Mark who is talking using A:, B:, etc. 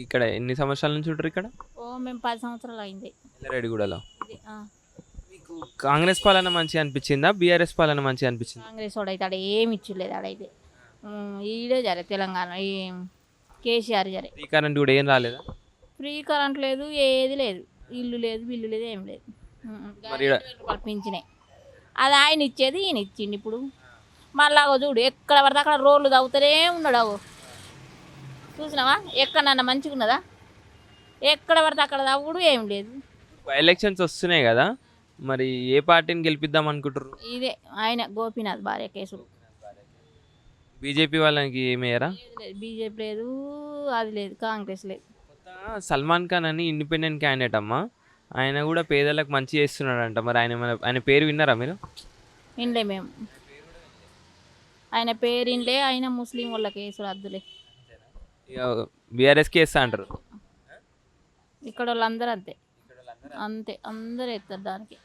A: ఇక్కడ ఎన్ని సంవత్సరాల నుంచి ఉంటారు ఇక్కడ?
B: ఓ మేము పది సంవత్సరాలు అయింది.
A: ఎల్లారెడ్డిగూడలో?
B: ఇది ఆ,
A: మీకు కాంగ్రెస్ పాలన మంచిగా అనిపించిందా? బీఆర్ఎస్ పాలన మంచిగా అనిపించింది?
B: కాంగ్రెస్ వాడు అయితే ఆడ ఏమి ఇచ్చలేదు ఆడైతే. ఉమ్, ఈడే జరే తెలంగాణ ఈ కేసీఆర్ జరే.
A: ఫ్రీ కరెంట్ కూడా ఏం రాలేదా?
B: ఫ్రీ కరెంట్ లేదు ఏది లేదు. ఇల్లు లేదు బిల్లు లేదు ఏం లేదు. ఉమ్,
A: మరి ఈడ-
B: పింఛనే అది ఆయన ఇచ్చేది ఈయన ఇచ్చిండు ఇప్పుడు. మళ్ళా అగో చూడు ఎక్కడ పడితే అక్కడ రోడ్లు తవ్వుతూనే ఉన్నాడు అగో చూసినావా? ఎక్కడన్నా మంచిగా ఉన్నదా? ఎక్కడ పడితే అక్కడ తవ్వుడు ఏం లేదు.
A: ఎలక్షన్స్ వస్తున్నాయి కదా మరి ఏ పార్టీని గెలిపిద్దాం అనుకుంటారు
B: ఇదే ఆయన గోపీనాథ్ భార్య కేసులు.
A: బీజేపీ వాళ్ళకి ఏమయ్యారా
B: బీజేపీ లేదు అది లేదు కాంగ్రెస్ లేదు.
A: సల్మాన్ ఖాన్ అని ఇండిపెండెంట్ క్యాండిడేట్ అమ్మా. ఆయన కూడా పేదలకు మంచి చేస్తున్నాడంట. మరి ఆయన మన- ఆయన పేరు విన్నారా మీరు?
B: ఇండే మేము. ఆయన పేరిండే ఆయన ముస్లిం వాళ్ళ కేసులు అద్దులే.
A: బీఆర్ఎస్కి వేస్తా అంటారు.
B: ఇక్కడ వాళ్ళందరూ అంతే. అంతే అందరూ ఎత్తారు దానికి.